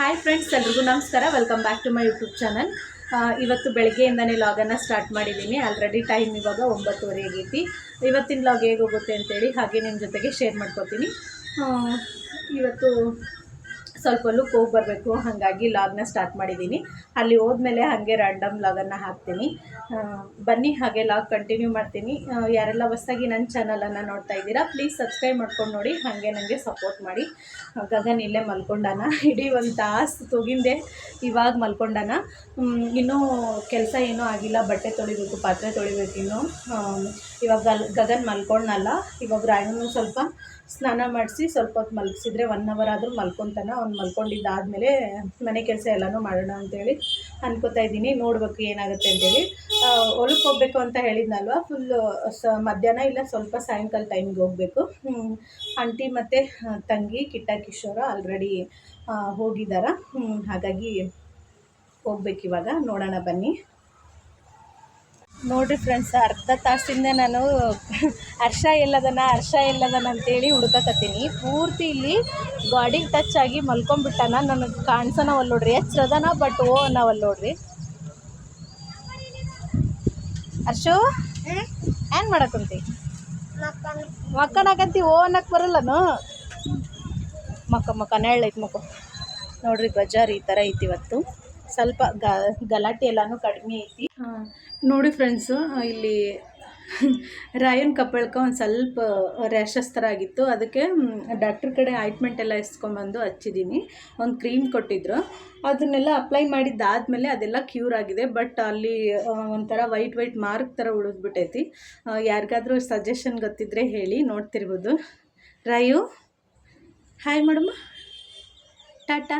Hi friends ಎಲ್ರಿಗೂ ನಮಸ್ಕಾರ. Welcome back to my YouTube channel ಇವತ್ತು ಬೆಳಗ್ಗೆಯಿಂದನೇ ಲಾಗನ್ನು ಸ್ಟಾರ್ಟ್ ಮಾಡಿದ್ದೀನಿ. ಆಲ್ರೆಡಿ ಟೈಮ್ ಇವಾಗ ಒಂಬತ್ತುವರೆ ಆಗೈತಿ. ಇವತ್ತಿನ ಲಾಗ್ ಹೇಗೆ ಹೋಗುತ್ತೆ ಅಂತೇಳಿ ಹಾಗೆ ನಿಮ್ಮ ಜೊತೆಗೆ ಶೇರ್ ಮಾಡ್ಕೊತೀನಿ. ಇವತ್ತು ಸ್ವಲ್ಪ ಲುಕ್ ಹೋಗಿ ಬರಬೇಕು. ಹಾಗಾಗಿ ಲಾಗ್ನ ಸ್ಟಾರ್ಟ್ ಮಾಡಿದ್ದೀನಿ ಅಲ್ಲಿ ಹೋದ್ಮೇಲೆ ಹಾಗೆ ರ್ಯಾಂಡಮ್ ಲಾಗನ್ನು ಹಾಕ್ತೀನಿ. ಬನ್ನಿ, ಹಾಗೆ ಲಾಗ್ ಕಂಟಿನ್ಯೂ ಮಾಡ್ತೀನಿ. ಯಾರೆಲ್ಲ ಹೊಸದಾಗಿ ನನ್ನ ಚಾನಲನ್ನು ನೋಡ್ತಾ ಇದ್ದೀರಾ ಪ್ಲೀಸ್ ಸಬ್ಸ್ಕ್ರೈಬ್ ಮಾಡ್ಕೊಂಡು ನೋಡಿ, ಹಾಗೆ ನನಗೆ ಸಪೋರ್ಟ್ ಮಾಡಿ. ಗಗನ್ ಇಲ್ಲೇ ಮಲ್ಕೊಂಡಾನ. ಇಡೀ ಒಂದು ತಾಸು ತೂಗಿಂದೆ ಇವಾಗ ಮಲ್ಕೊಂಡಾನ. ಇನ್ನೂ ಕೆಲಸ ಏನೂ ಆಗಿಲ್ಲ. ಬಟ್ಟೆ ತೊಳಿಬೇಕು, ಪಾತ್ರೆ ತೊಳಿಬೇಕು ಇನ್ನೂ. ಇವಾಗ ಗಗನ್ ಮಲ್ಕೊಂಡಲ್ಲ ಇವಾಗ ರಾಯನೂ ಸ್ವಲ್ಪ ಸ್ನಾನ ಮಾಡಿಸಿ ಸ್ವಲ್ಪ ಹೊತ್ತು ಮಲಗಿಸಿದ್ರೆ ಒನ್ ಅವರ್ ಆದರೂ ಮಲ್ಕೊತಾನ. ಅವ್ನು ಮಲ್ಕೊಂಡಿದ್ದಾದಮೇಲೆ ಮನೆ ಕೆಲಸ ಎಲ್ಲನೂ ಮಾಡೋಣ ಅಂತೇಳಿ ಅನ್ಕೋತಾ ಇದ್ದೀನಿ. ನೋಡ್ಬೇಕು ಏನಾಗುತ್ತೆ ಅಂತೇಳಿ. ಹೊಲಕ್ಕೆ ಹೋಗ್ಬೇಕು ಅಂತ ಹೇಳಿದ್ನಲ್ವ? ಫುಲ್ಲು ಸ, ಮಧ್ಯಾಹ್ನ ಇಲ್ಲ ಸ್ವಲ್ಪ ಸಾಯಂಕಾಲ ಟೈಮ್ಗೆ ಹೋಗಬೇಕು. ಆಂಟಿ ಮತ್ತು ತಂಗಿ ಕಿಟ್ಟ ಕಿಶೋರ ಆಲ್ರೆಡಿ ಹೋಗಿದ್ದಾರ. ಹಾಗಾಗಿ ಹೋಗ್ಬೇಕು ಇವಾಗ ನೋಡೋಣ ಬನ್ನಿ. ನೋಡ್ರಿ ಫ್ರೆಂಡ್ಸ್ ಅರ್ಧ ತಾಸಿಂದ ನಾನು ಹರ್ಷ ಎಲ್ಲದನ ಹರ್ಷ ಎಲ್ಲದನ ಅಂತೇಳಿ ಹುಡ್ಕಕತ್ತೀನಿ. ಪೂರ್ತಿ ಇಲ್ಲಿ ಗಾಡಿಗೆ ಟಚ್ ಆಗಿ ಮಲ್ಕೊಂಡ್ಬಿಟ್ಟಾನ. ನನಗೆ ಕಾಣಿಸೋನವಲ್ಲ ನೋಡ್ರಿ. ಎಚ್ಚರದನ ಬಟ್ ಓ ಅನ್ನವಲ್ಲ ನೋಡ್ರಿ. ಹರ್ಷು, ಏನು ಮಾಡಕಂತಿ? ಮಕ್ಕನಾಗಂತಿ ಓ ಅನ್ನಕ್ಕೆ ಬರಲ್ಲನು? ಮಕ್ಕ ಮಕ್ಕ ನೆಳ್ಳೈತಿ ಮಕ್ಕ. ನೋಡ್ರಿ, ಬಜಾರ್ ಈ ಥರ ಐತಿ ಇವತ್ತು. ಸ್ವಲ್ಪ ಗ, ಗಲಾಟೆ ಎಲ್ಲಾನು ಕಡಿಮೆ ಐತಿ. ನೋಡಿ ಫ್ರೆಂಡ್ಸು ಇಲ್ಲಿ ರಾಯನ್ ಕಪ್ಪಳ್ಕ ಒಂದು ಸ್ವಲ್ಪ ರ್ಯಾಷಸ್ ಆಗಿತ್ತು ಅದಕ್ಕೆ ಡಾಕ್ಟ್ರ್ ಕಡೆ ಆಯಿಂಟ್ಮೆಂಟ್ ಎಲ್ಲ ಇಸ್ಕೊಂಬಂದು ಹಚ್ಚಿದ್ದೀನಿ ಒಂದು ಕ್ರೀಮ್ ಕೊಟ್ಟಿದ್ರು. ಅದನ್ನೆಲ್ಲ ಅಪ್ಲೈ ಮಾಡಿದ್ದಾದಮೇಲೆ ಅದೆಲ್ಲ ಕ್ಯೂರ್ ಆಗಿದೆ. ಬಟ್ ಅಲ್ಲಿ ಒಂಥರ ವೈಟ್ ವೈಟ್ ಮಾರ್ಕ್ ಥರ ಉಳಿದ್ಬಿಟ್ಟೈತಿ ಯಾರಿಗಾದ್ರೂ ಸಜೆಷನ್ ಗೊತ್ತಿದ್ರೆ ಹೇಳಿ, ನೋಡ್ತಿರ್ಬೋದು. Rayu hi madam tata.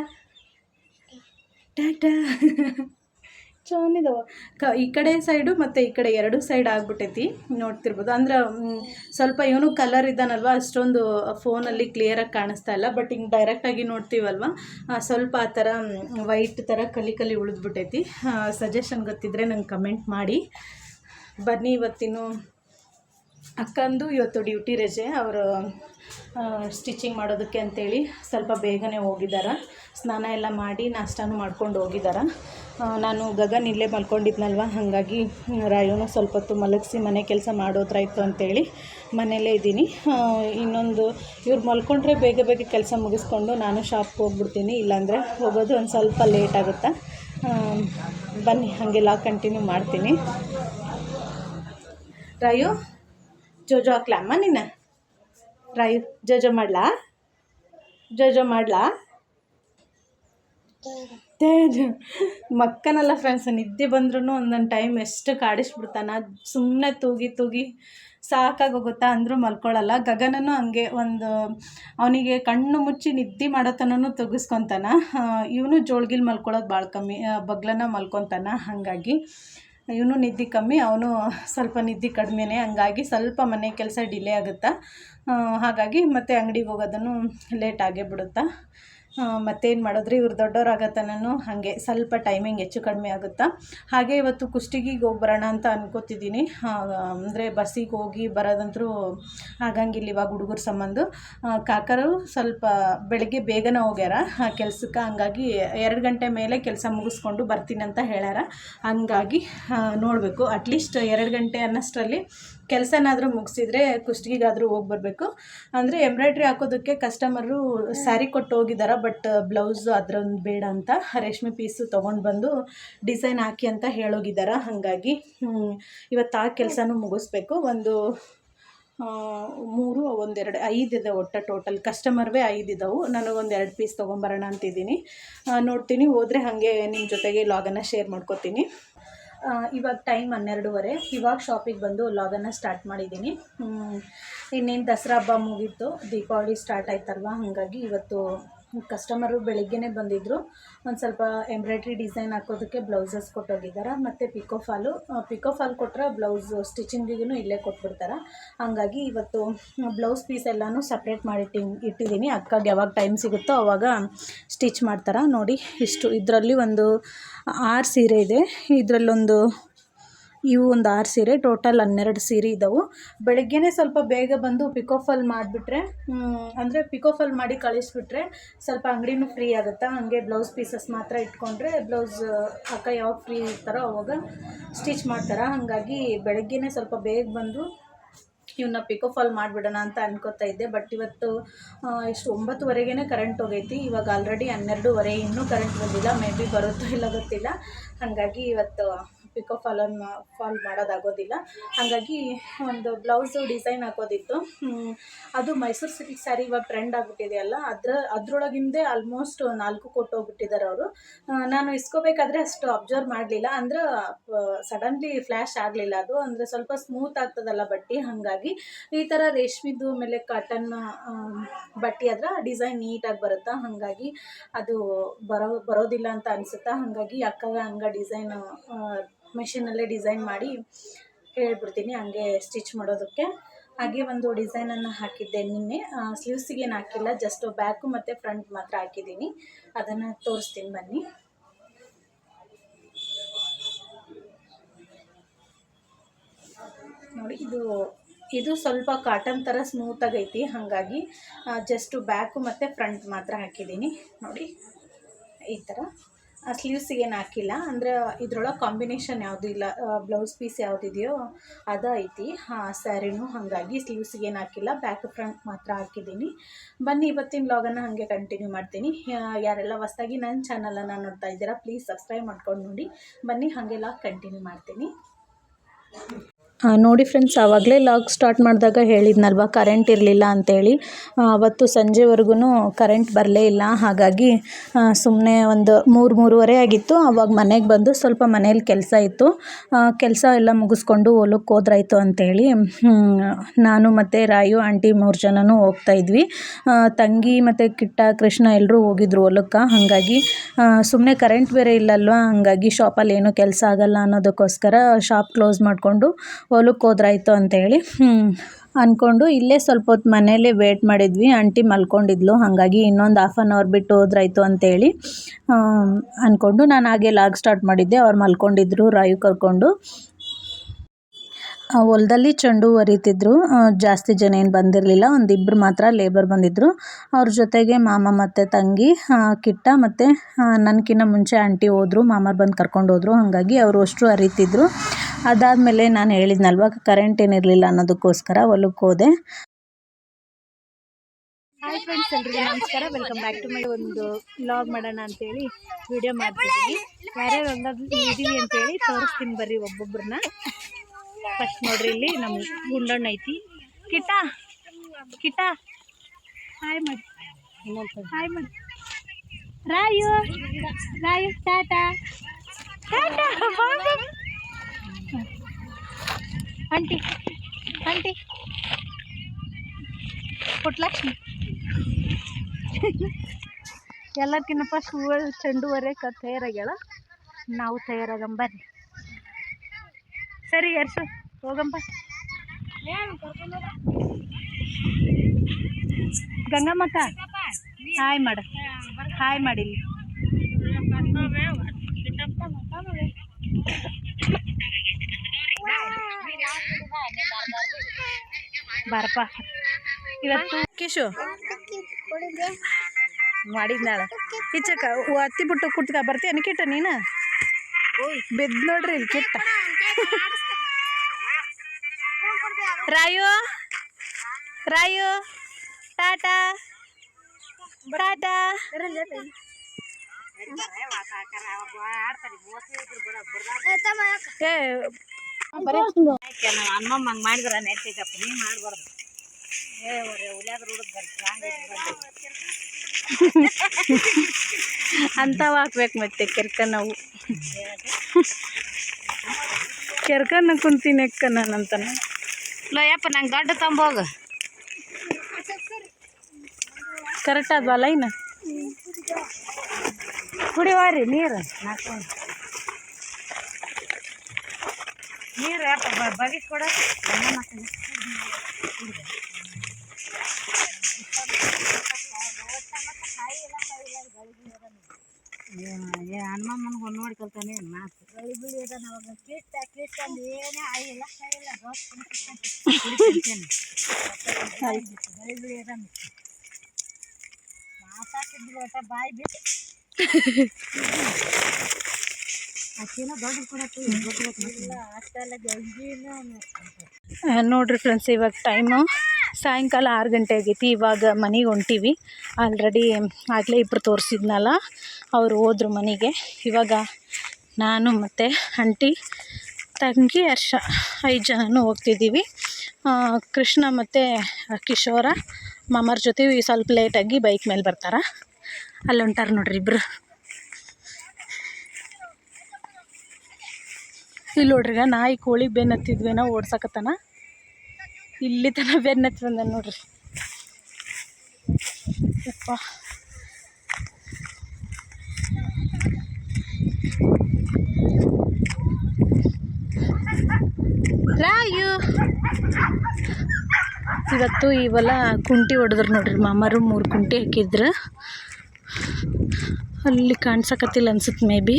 Tata. ಚೆನ್ನಾಗಿದಾವ ಕ, ಈ ಕಡೆ ಸೈಡು ಮತ್ತು ಈ ಕಡೆ ಎರಡು ಸೈಡ್ ಆಗ್ಬಿಟ್ಟೈತಿ. ನೋಡ್ತಿರ್ಬೋದು. ಅಂದ್ರೆ ಸ್ವಲ್ಪ ಇವನು ಕಲರ್ ಇದ್ದಾನಲ್ವ? ಅಷ್ಟೊಂದು ಫೋನಲ್ಲಿ ಕ್ಲಿಯರಾಗಿ ಕಾಣಿಸ್ತಾ ಇಲ್ಲ. ಬಟ್ ಹಿಂಗೆ ಡೈರೆಕ್ಟಾಗಿ ನೋಡ್ತೀವಲ್ವ? ಸ್ವಲ್ಪ ಆ ಥರ ವೈಟ್ ಥರ ಕಲಿ ಕಲಿ ಉಳಿದ್ಬಿಟ್ಟೈತಿ. ಸಜೆಷನ್ ಗೊತ್ತಿದ್ರೆ ನಂಗೆ ಕಮೆಂಟ್ ಮಾಡಿ. ಬನ್ನಿ ಇವತ್ತಿನ ಅಕ್ಕಂದು ಇವತ್ತು ಡ್ಯೂಟಿ ರಜೆ, ಅವರು ಸ್ಟಿಚಿಂಗ್ ಮಾಡೋದಕ್ಕೆ ಅಂತೇಳಿ ಸ್ವಲ್ಪ ಬೇಗನೆ ಹೋಗಿದ್ದಾರೆ ಸ್ನಾನ ಎಲ್ಲ ಮಾಡಿ ನಾಷ್ಟಾನು ಮಾಡ್ಕೊಂಡು ಹೋಗಿದ್ದಾರೆ ನಾನು ಗಗನ್ ಇಲ್ಲೇ ಮಲ್ಕೊಂಡಿದ್ನಲ್ವ, ಹಾಗಾಗಿ ರಾಯುನು ಸ್ವಲ್ಪ ಹೊತ್ತು ಮಲಗಿಸಿ ಮನೆ ಕೆಲಸ ಮಾಡೋದ್ರಾಯ್ತು ಅಂತೇಳಿ ಮನೆಯಲ್ಲೇ ಇದ್ದೀನಿ. ಇನ್ನೊಂದು, ಇವ್ರು ಮಲ್ಕೊಂಡ್ರೆ ಬೇಗ ಬೇಗ ಕೆಲಸ ಮುಗಿಸ್ಕೊಂಡು ನಾನು ಶಾಪ್ಗೆ ಹೋಗ್ಬಿಡ್ತೀನಿ, ಇಲ್ಲಾಂದರೆ ಹೋಗೋದು ಒಂದು ಸ್ವಲ್ಪ ಲೇಟ್ ಆಗುತ್ತೆ. ಬನ್ನಿ ಹಾಗೆಲ್ಲ ಕಂಟಿನ್ಯೂ ಮಾಡ್ತೀನಿ. ರಾಯು ಜೋಜೋ ಹಾಕ್ಲಮ್ಮ ನೀನು? ಟ್ರೈ ಜೋಜೋ ಮಾಡ್ಲಾ? ಜೋಜೋ ಮಾಡ್ಲಾ? ಮಕ್ಕನಲ್ಲ ಫ್ರೆಂಡ್ಸ್ ನಿದ್ದೆ ಬಂದ್ರೂ ಒಂದೊಂದು ಟೈಮ್ ಎಷ್ಟು ಕಾಡಿಸ್ಬಿಡ್ತಾನ. ಸುಮ್ಮನೆ ತೂಗಿ ತೂಗಿ ಸಾಕಾಗೋಗುತ್ತಾ ಅಂದರೂ ಮಲ್ಕೊಳ್ಳಲ್ಲ ಗಗನನು ಹಂಗೆ ಒಂದು ಅವನಿಗೆ ಕಣ್ಣು ಮುಚ್ಚಿ ನಿದ್ದೆ ಮಾಡೋತನೂ ತೂಗಿಸ್ಕೊತಾನ. ಇವನು ಜೋಳ್ಗಿಲ್ ಮಲ್ಕೊಳ್ಳೋದು ಭಾಳ ಕಮ್ಮಿ ಬಗ್ಲನ ಮಲ್ಕೊತಾನ. ಹಾಗಾಗಿ ಇವನು ನಿದ್ದೆ ಕಮ್ಮಿ, ಅವನು ಸ್ವಲ್ಪ ನಿದ್ದೆ ಕಡಿಮೆನೇ. ಹಂಗಾಗಿ ಸ್ವಲ್ಪ ಮನೆ ಕೆಲಸ ಡಿಲೇ ಆಗುತ್ತಾ? ಹಾಗಾಗಿ ಮತ್ತೆ ಅಂಗಡಿಗೆ ಹೋಗೋದನ್ನು ಲೇಟ್ ಆಗೇ ಬಿಡುತ್ತಾ? ಮತ್ತೇನು ಮಾಡಿದ್ರಿ? ಇವ್ರು ದೊಡ್ಡವರಾಗತ್ತನೂ ಹಾಗೆ ಸ್ವಲ್ಪ ಟೈಮಿಂಗ್ ಹೆಚ್ಚು ಕಡಿಮೆ ಆಗುತ್ತಾ? ಹಾಗೆ ಇವತ್ತು ಕುಷ್ಟಗಿಗೆ ಹೋಗಿ ಬರೋಣ ಅಂತ ಅನ್ಕೋತಿದ್ದೀನಿ. ಅಂದರೆ ಬಸ್ಸಿಗೆ ಹೋಗಿ ಬರೋದಂತರೂ ಆಗಂಗಿಲ್ಲ ಇವಾಗ ಹುಡುಗರ ಸಂಬಂಧ. ಕಾಕರು ಸ್ವಲ್ಪ ಬೆಳಗ್ಗೆ ಬೇಗನೆ ಹೋಗ್ಯಾರ. ಕೆಲ್ಸಕ್ಕೆ ಹಂಗಾಗಿ ಎರಡು ಗಂಟೆ ಮೇಲೆ ಕೆಲಸ ಮುಗಿಸ್ಕೊಂಡು ಬರ್ತೀನಿ ಅಂತ ಹೇಳ್ಯಾರ. ಹಂಗಾಗಿ ನೋಡಬೇಕು. ಅಟ್ಲೀಸ್ಟ್ ಎರಡು ಗಂಟೆ ಅನ್ನಷ್ಟರಲ್ಲಿ ಕೆಲಸನಾದರೂ ಮುಗಿಸಿದ್ರೆ ಕುಷ್ಟಗಿಗಾದರೂ ಹೋಗಿ ಬರಬೇಕು. ಅಂದರೆ ಎಂಬ್ರಾಯ್ಡ್ರಿ ಹಾಕೋದಕ್ಕೆ ಕಸ್ಟಮರು ಸ್ಯಾರಿ ಕೊಟ್ಟು ಹೋಗಿದ್ದಾರೆ ಬಟ್ ಬ್ಲೌಸು ಅದ್ರೊಂದು ಬೇಡ ಅಂತ ರೇಷ್ಮೆ ಪೀಸು ತೊಗೊಂಡು ಬಂದು ಡಿಸೈನ್ ಹಾಕಿ ಅಂತ ಹೇಳೋಗಿದ್ದಾರೆ ಹಾಗಾಗಿ ಇವತ್ತು ಆ ಕೆಲಸನೂ ಮುಗಿಸ್ಬೇಕು. ಒಂದು ಮೂರು, ಒಂದೆರಡು, ಐದು ಇದೆ ಒಟ್ಟು ಟೋಟಲ್. ಕಸ್ಟಮರ್ವೇ ಐದು ಇದ್ದಾವೆ ನನಗೊಂದು ಎರಡು ಪೀಸ್ ತೊಗೊಂಬರೋಣ ಅಂತಿದ್ದೀನಿ. ನೋಡ್ತೀನಿ. ಹೋದರೆ ಹಾಗೆ ನಿಮ್ಮ ಜೊತೆಗೆ ಲಾಗನ್ನು ಶೇರ್ ಮಾಡ್ಕೋತೀನಿ. ಇವಾಗ ಟೈಮ್ ಹನ್ನೆರಡೂವರೆ. ಇವಾಗ ಶಾಪಿಗೆ ಬಂದು ಲಾಗನ್ನ ಸ್ಟಾರ್ಟ್ ಮಾಡಿದ್ದೀನಿ. ಇನ್ನೇನು ದಸರಾ ಹಬ್ಬ ಮುಗೀತು, ದೀಪಾವಳಿ ಸ್ಟಾರ್ಟ್ ಆಯ್ತಲ್ವ? ಹಾಗಾಗಿ ಇವತ್ತು ಕಸ್ಟಮರು ಬೆಳಿಗ್ಗೆ ಬಂದಿದ್ದರು ಒಂದು ಸ್ವಲ್ಪ ಎಂಬ್ರಾಯ್ಡ್ರಿ ಡಿಸೈನ್ ಹಾಕೋದಕ್ಕೆ ಬ್ಲೌಸಸ್ ಕೊಟ್ಟೋಗಿದ್ದಾರೆ ಮತ್ತು ಪಿಕೋ ಫಾಲು ಪಿಕೋ ಫಾಲ್ ಕೊಟ್ಟರೆ ಬ್ಲೌಸ್ ಸ್ಟಿಚಿಂಗಿಗೂ ಇಲ್ಲೇ ಕೊಟ್ಬಿಡ್ತಾರೆ. ಹಾಗಾಗಿ ಇವತ್ತು ಬ್ಲೌಸ್ ಪೀಸ್ ಎಲ್ಲನೂ ಸಪ್ರೇಟ್ ಮಾಡಿಟ್ಟಿ ಇಟ್ಟಿದ್ದೀನಿ ಅಕ್ಕಾಗ ಯಾವಾಗ ಟೈಮ್ ಸಿಗುತ್ತೋ ಅವಾಗ ಸ್ಟಿಚ್ ಮಾಡ್ತಾರೆ. ನೋಡಿ ಇಷ್ಟು, ಇದರಲ್ಲಿ ಒಂದು ಆರು ಸೀರೆ ಇದೆ. ಇದರಲ್ಲೊಂದು ಇವು ಒಂದು ಆರು ಸೀರೆ, ಟೋಟಲ್ ಹನ್ನೆರಡು ಸೀರೆ ಇದ್ದವು ಬೆಳಗ್ಗೆನೇ ಸ್ವಲ್ಪ ಬೇಗ ಬಂದು ಪಿಕೋಫಾಲ್ ಮಾಡಿಬಿಟ್ರೆ ಅಂದರೆ ಪಿಕೋಫಲ್ ಮಾಡಿ ಕಳಿಸ್ಬಿಟ್ರೆ ಸ್ವಲ್ಪ ಅಂಗಡಿನೂ ಫ್ರೀ ಆಗುತ್ತಾ? ಹಾಗೆ ಬ್ಲೌಸ್ ಪೀಸಸ್ ಮಾತ್ರ ಇಟ್ಕೊಂಡ್ರೆ ಬ್ಲೌಸ್ ಅಕ್ಕ ಯಾವಾಗ ಫ್ರೀ ಇರ್ತಾರೋ ಅವಾಗ ಸ್ಟಿಚ್ ಮಾಡ್ತಾರೆ? ಹಾಗಾಗಿ ಬೆಳಗ್ಗೆನೇ ಸ್ವಲ್ಪ ಬೇಗ ಬಂದು ಇವನ್ನ ಪಿಕೋಫಾಲ್ ಮಾಡಿಬಿಡೋಣ ಅಂತ ಅನ್ಕೋತಾ ಇದ್ದೆ. ಬಟ್ ಇವತ್ತು ಎಷ್ಟು ಒಂಬತ್ತುವರೆಗೇ ಕರೆಂಟ್ ಹೋಗೈತಿ. ಇವಾಗ ಆಲ್ರೆಡಿ ಹನ್ನೆರಡುವರೆ, ಇನ್ನೂ ಕರೆಂಟ್ ಬಂದಿಲ್ಲ. ಮೇ ಬಿ ಬರುತ್ತೋ ಇಲ್ಲ ಗೊತ್ತಿಲ್ಲ. ಹಾಗಾಗಿ ಇವತ್ತು ಪಿಕೋ ಫಾಲನ್ನು ಫಾಲ್ ಮಾಡೋದಾಗೋದಿಲ್ಲ. ಹಾಗಾಗಿ ಒಂದು ಬ್ಲೌಸು ಡಿಸೈನ್ ಹಾಕೋದಿತ್ತು. ಅದು ಮೈಸೂರು ಸಿಲ್ಕ್ ಸ್ಯಾರಿ ಇವಾಗ ಟ್ರೆಂಡ್ ಆಗಿಬಿಟ್ಟಿದೆಯಲ್ಲ ಅದ್ರ, ಅದರೊಳಗಿಂದೇ ಆಲ್ಮೋಸ್ಟ್ ನಾಲ್ಕು ಕೊಟ್ಟು ಹೋಗ್ಬಿಟ್ಟಿದ್ದಾರೆ ಅವರು. ನಾನು ಇಸ್ಕೋಬೇಕಾದ್ರೆ ಅಷ್ಟು ಅಬ್ಸರ್ವ್ ಮಾಡಲಿಲ್ಲ, ಅಂದ್ರೆ ಸಡನ್ಲಿ ಫ್ಲ್ಯಾಶ್ ಆಗಲಿಲ್ಲ ಅದು. ಅಂದರೆ ಸ್ವಲ್ಪ ಸ್ಮೂತ್ ಆಗ್ತದಲ್ಲ ಬಟ್ಟೆ, ಹಾಗಾಗಿ ಈ ಥರ ರೇಷ್ಮಿದು ಆಮೇಲೆ ಕಾಟನ್ ಬಟ್ಟೆ ಆದ್ರೆ ಡಿಸೈನ್ ನೀಟಾಗಿ ಬರುತ್ತಾ? ಹಾಗಾಗಿ ಅದು ಬರೋ, ಬರೋದಿಲ್ಲ ಅಂತ ಅನಿಸುತ್ತಾ? ಹಾಗಾಗಿ ಅಕ್ಕಗ ಹಂಗೆ ಡಿಸೈನ್ ಮೆಷಿನಲ್ಲೇ ಡಿಸೈನ್ ಮಾಡಿ ಹೇಳ್ಬಿಡ್ತೀನಿ, ಹಂಗೆ ಸ್ಟಿಚ್ ಮಾಡೋದಕ್ಕೆ. ಹಾಗೆ ಒಂದು ಡಿಸೈನನ್ನು ಹಾಕಿದ್ದೆ ನಿನ್ನೆ. ಸ್ಲೀವ್ಸಿಗೆ ಏನು ಹಾಕಿಲ್ಲ, ಜಸ್ಟ್ ಬ್ಯಾಕು ಮತ್ತು ಫ್ರಂಟ್ ಮಾತ್ರ ಹಾಕಿದ್ದೀನಿ. ಅದನ್ನು ತೋರಿಸ್ತೀನಿ ಬನ್ನಿ. ನೋಡಿ, ಇದು ಇದು ಸ್ವಲ್ಪ ಕಾಟನ್ ಥರ ಸ್ಮೂತಾಗೈತಿ ಹಾಗಾಗಿ ಜಸ್ಟು ಬ್ಯಾಕು ಮತ್ತು ಫ್ರಂಟ್ ಮಾತ್ರ ಹಾಕಿದ್ದೀನಿ. ನೋಡಿ, ಈ ಥರ ಸ್ಲೀವ್ಸಿಗೆ ಏನು ಹಾಕಿಲ್ಲ. ಅಂದರೆ ಇದ್ರೊಳಗೆ ಕಾಂಬಿನೇಷನ್ ಯಾವುದೂ ಇಲ್ಲ ಬ್ಲೌಸ್ ಪೀಸ್ ಯಾವುದಿದೆಯೋ ಅದು ಐತಿ ಹಾಂ, ಸ್ಯಾರಿನೂ ಹಾಗಾಗಿ ಸ್ಲೀವ್ಸಿಗೆ ಏನು ಹಾಕಿಲ್ಲ. ಬ್ಯಾಕ್ ಫ್ರಂಟ್ ಮಾತ್ರ ಹಾಕಿದ್ದೀನಿ. ಬನ್ನಿ, ಇವತ್ತಿನ ಬ್ಲಾಗನ್ನು ಹಾಗೆ ಕಂಟಿನ್ಯೂ ಮಾಡ್ತೀನಿ. ಯಾರೆಲ್ಲ ಹೊಸ್ದಾಗಿ ನನ್ನ ಚಾನಲನ್ನು ನೋಡ್ತಾ ಇದ್ದೀರಾ ಪ್ಲೀಸ್ ಸಬ್ಸ್ಕ್ರೈಬ್ ಮಾಡ್ಕೊಂಡು ನೋಡಿ. ಬನ್ನಿ, ಹಾಗೆಲ್ಲ ಕಂಟಿನ್ಯೂ ಮಾಡ್ತೀನಿ. ನೋಡಿ ಫ್ರೆಂಡ್ಸ್ ಆವಾಗಲೇ ಲಾಗ್ ಸ್ಟಾರ್ಟ್ ಮಾಡಿದಾಗ ಹೇಳಿದ್ನಲ್ವ ಕರೆಂಟ್ ಇರಲಿಲ್ಲ ಅಂತೇಳಿ. ಆ, ಅವತ್ತು ಸಂಜೆವರೆಗೂ ಕರೆಂಟ್ ಬರಲೇ ಇಲ್ಲ. ಹಾಗಾಗಿ ಸುಮ್ಮನೆ ಒಂದು ಮೂರು ಮೂರುವರೆ ಆಗಿತ್ತು. ಆವಾಗ ಮನೆಗೆ ಬಂದು ಸ್ವಲ್ಪ ಮನೇಲಿ ಕೆಲಸ ಇತ್ತು. ಕೆಲಸ ಎಲ್ಲ ಮುಗಿಸ್ಕೊಂಡು ಹೊಲಕ್ಕೆ ಹೋದ್ರಾಯ್ತು ಹ್ಮ್, ನಾನು ಮತ್ತು ರಾಯು ಆಂಟಿ ಮೂರು ಜನನೂ ಹೋಗ್ತಾ ಇದ್ವಿ. ತಂಗಿ ಮತ್ತು ಕಿಟ್ಟ ಕೃಷ್ಣ ಎಲ್ಲರೂ ಹೋಗಿದ್ರು ಹೊಲಕ್ಕೆ. ಹಾಗಾಗಿ ಸುಮ್ಮನೆ ಕರೆಂಟ್ ಬೇರೆ ಇಲ್ಲಲ್ವ? ಹಾಗಾಗಿ ಶಾಪಲ್ಲಿ ಏನೂ ಕೆಲಸ ಆಗಲ್ಲ ಅನ್ನೋದಕ್ಕೋಸ್ಕರ ಶಾಪ್ ಕ್ಲೋಸ್ ಮಾಡಿಕೊಂಡು ಹೊಲಕ್ಕೆ ಹೋದ್ರಾಯ್ತು ಅಂತೇಳಿ ಅಂದ್ಕೊಂಡು ಇಲ್ಲೇ ಸ್ವಲ್ಪ ಹೊತ್ತು ಮನೇಲೇ ವೇಟ್ ಮಾಡಿದ್ವಿ. ಆಂಟಿ ಮಲ್ಕೊಂಡಿದ್ಲು, ಹಾಗಾಗಿ ಇನ್ನೊಂದು ಹಾಫ್ ಆನ್ ಅವರ್ ಬಿಟ್ಟು ಹೋದ್ರಾಯ್ತು ಅಂತೇಳಿ ಅಂದ್ಕೊಂಡು ನಾನು ಹಾಗೆ ಲಾಗ್ ಸ್ಟಾರ್ಟ್ ಮಾಡಿದ್ದೆ. ಅವ್ರು ಮಲ್ಕೊಂಡಿದ್ರು, ರಾಯು ಕರ್ಕೊಂಡು. ಹೊಲದಲ್ಲಿ ಚೆಂಡು ಹರಿತಿದ್ರು. ಜಾಸ್ತಿ ಜನ ಏನು ಬಂದಿರಲಿಲ್ಲ ಒಂದಿಬ್ಬರು ಮಾತ್ರ ಲೇಬರ್ ಬಂದಿದ್ದರು ಅವ್ರ ಜೊತೆಗೆ ಮಾಮ ಮತ್ತು ತಂಗಿ ಕಿಟ್ಟ ಮತ್ತು ನನಗಿನ್ನ ಮುಂಚೆ ಆಂಟಿ ಹೋದರು, ಮಾಮರು ಬಂದು ಕರ್ಕೊಂಡು ಹೋದರು. ಹಾಗಾಗಿ ಅವರು ಅಷ್ಟು ಹರಿತಿದ್ರು. ಅದಾದಮೇಲೆ ನಾನು ಹೇಳಿದ್ನಲ್ವ ಕರೆಂಟ್ ಏನಿರಲಿಲ್ಲ ಅನ್ನೋದಕ್ಕೋಸ್ಕರ ಹೊಲಕ್ಕೆ ಹೋದೆ. ಹಾಯ್ ಫ್ರೆಂಡ್ಸ್ ಎಲ್ರಿಗೂ ನಮಸ್ಕಾರ. ವೆಲ್ಕಮ್ ಬ್ಯಾಕ್ ಟು ಮೈ ಒಂದು ವ್ಲಾಗ್ ಮಾಡೋಣ ಅಂತೇಳಿ ವಿಡಿಯೋ ಮಾಡ್ತಿದ್ದೀನಿ. ಯಾರ್ಯಾರು ಹೊಲ್ದಾಗ ಇದ್ದೀನಿ ಅಂತೇಳಿ ತೋರಿಸ್ತೀನಿ ಬರ್ರಿ ಒಬ್ಬೊಬ್ರನ್ನ. ಫಸ್ಟ್ ನೋಡ್ರಿ ಇಲ್ಲಿ ನಮ್ಮ ಗುಂಡಣ್ಣ ಐತಿ. ಕಿಟ ಕಿಟ. ಹಾಯ್ ಮಾಡಿ ಹಾಯ್ ಮಾಡಿ Rayu Rayu, tata. Tata aunty aunty. Puttalakshmi ಎಲ್ಲಕ್ಕಿಂತ ಫಸ್ಟ್ ಚೆಂಡು ಕ ತಯಾರಾಗ್ಯಾಳ. ನಾವು ತಯಾರಾಗಂಬರ್ರಿ ಸರಿ, ಎರ್ಸು ಹೋಗಂಬ ಗಂಗಮ್ಮಕ್ಕ, ಹಾಯ್ ಮಾಡ, ಹಾಯ್ ಮಾಡಿಲ್ಲ. ಬಾರಪ್ಪ. ಇವತ್ತು ಕಿಶು. ಮಾಡಿದ್ನಾಳ ಈಚಕ ಹತ್ತಿ ಬಿಟ್ಟು ಕುಟ್ಕ ಬರ್ತೀಯ ಕಿಟ್ಟ ನೀನು? ಬಿದ್ದು ನೋಡ್ರಿ ಇಲ್ಲಿ ಕಿಟ್ಟ. ರಾಯು. ರಾಯು. ಟಾಟಾ. ಟಾಟಾ. ಏ ಅಮ್ಮಮ್ಮ ಹಂಗೆ ಮಾಡಿದ್ರ ನೆಟ್ಟೈತಪ್ಪ ನೀ ಮಾಡ್ಬಾರ್ದು. ಅಂಥವು ಹಾಕ್ಬೇಕು ಮತ್ತೆ ಕೆರ್ಕ ನಾವು. ಕೆರ್ಕನ ಕುಂತೀನಿ ಎಕ್ಕ ನಾನಂತಾನ ಲೋ ಯಪ್ಪ ನಂಗೆ ದೊಡ್ಡ ತಂಬೋಗ ಕರೆಕ್ಟ್ ಆದ್ವಾ ಲೈನ್ ಕುಡಿವಾರಿ ನೀರು? ನಾಲ್ಕು. ನೀರು ಬಗಿಸ್ಕೊಡ ಹನುಮಮ್ಮನಿಗೆ ಒಂದು ನೋಡಿ ಕಲ್ತಾನೆ ಮಾತು ಬೆಳಿ ಬಿಳಿ ಅದ ಅವಾಗ ಕಿಟ್ಟ ಕಿಟ್ಟ ಏನೇ ಆಯಿಲ್ಲ ಇಲ್ಲ ಬೆಳಿ ಬಿಳಿ ಅದ ಮಾತಾಡ್ತಿದ್ವಿ ಒಟ್ಟ ಬಾಯಿ ಬಿಟ್ಟು. ನೋಡ್ರಿ ಫ್ರೆಂಡ್ಸ್ ಇವಾಗ ಟೈಮು ಸಾಯಂಕಾಲ ಆರು ಗಂಟೆ ಆಗೈತಿ ಇವಾಗ ಮನೆಗೆ ಹೊಂಟೀವಿ. ಆಲ್ರೆಡಿ ಆಗಲೇ ಇಬ್ಬರು ತೋರಿಸಿದ್ನಲ್ಲ ಅವರು ಹೋದ್ರು ಮನೆಗೆ. ಇವಾಗ ನಾನು ಮತ್ತು ಆಂಟಿ ತಂಗಿ ಹರ್ಷ ಐದು ಜನನೂ ಹೋಗ್ತಿದ್ದೀವಿ. ಕೃಷ್ಣ ಮತ್ತು ಕಿಶೋರ ಮಾಮರ ಜೊತೆ ಸ್ವಲ್ಪ ಲೇಟಾಗಿ ಬೈಕ್ ಮೇಲೆ ಬರ್ತಾರೆ. ಅಲ್ಲಿ ಹೊಂಟಾರೆ ನೋಡ್ರಿ ಇಬ್ಬರು ಇಲ್ಲಿ ನೋಡ್ರಿ ನಾಯಿ ಕೋಳಿ ಬೆನ್ನತ್ತಿದ್ವೇನ ಓಡ್ಸಕತ್ತಾನ. ಇಲ್ಲಿ ತನ ಬೆನ್ನತ್ತಿ ಬಂದ ನೋಡ್ರಿ. ಯಪ್ಪ. ರಾಯು. ಇವತ್ತು ಇವೆಲ್ಲ ಕುಂಟಿ ಹೊಡೆದ್ರು ನೋಡ್ರಿ, ಮಾಮರು ಮೂರು ಕುಂಟಿ ಹಾಕಿದ್ರು. ಅಲ್ಲಿ ಕಾಣ್ಸಕತ್ತಿಲ್ಲ ಅನ್ಸುತ್ತೆ ಮೇ ಬಿ.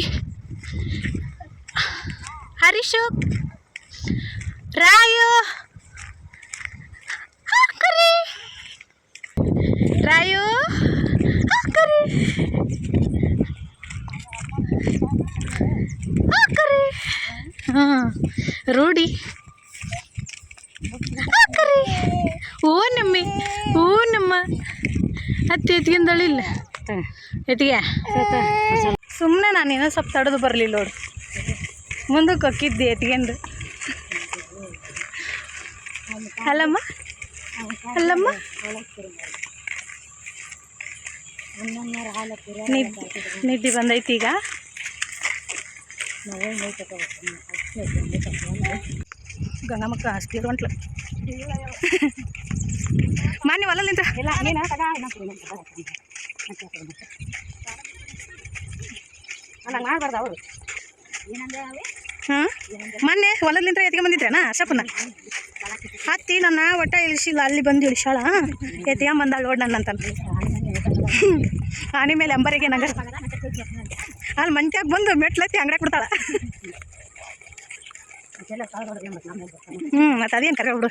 ಹರೀಶು ರಾಯು ರಾಯು ಹಾಂ ರೂಢಿ ಹಾಕರಿ ಓ ನಮ್ಮಿ ಓ ನಮ್ಮ ಹತ್ತಿ ಎತ್ಕೊಂಡಳಿಲ್ಲ ಎತ್ಗೆ ಸುಮ್ಮನೆ ನಾನೇನೋ ಸ್ವಲ್ಪ ತಡೆದು ಬರಲಿಲ್ಲ ನೋಡು. ಮುಂದಕ್ಕೆ ಹೊಕ್ಕಿದ್ದೆ ಎತ್ಕೊಂಡು. ಅಲ್ಲಮ್ಮ? ಅಲ್ಲಮ್ಮ? ನಿದ್ದೆ ನಿದ್ದೆ ಬಂದೈತಿ ಈಗ? ಗಂಗಮ್ಮಕ್ಕ ಅಷ್ಟು ಹೊಂಟ್ಲು. ಮಾನ್ಯ ತಗ ಹಂಗೆ ಮಾಡಬಾರ್ದು ಅವರು ಹಾಂ? ಮೊನ್ನೆ ಹೊಲದಿಂದ ಎತ್ಕೊಂಡ್ ಬಂದಿದ್ರೇನ ಅಶಪ್ಪನ ಹತ್ತಿ ನನ್ನ ಒಟ್ಟ ಇಳಿಸಿಲ್ಲ, ಅಲ್ಲಿ ಬಂದು ಇಳಿಸಾಳ ಎತ್ಕೊಂಡ್ ಬಂದಾಳ ನೋಡ್ ನನ್ನ ಆನೆ ಮೇಲೆ ಅಂಬರಿಗೆ ನಂಗ ಅಲ್ಲಿ ಮಂಚಾಗ ಬಂದು ಮೆಟ್ಲತ್ತಿ ಅಂಗಡಿ ಕೊಡ್ತಾಳ. ಹ್ಞೂ ಮತ್ತು ಅದೇನು ಕರೆ ಬಿಡು.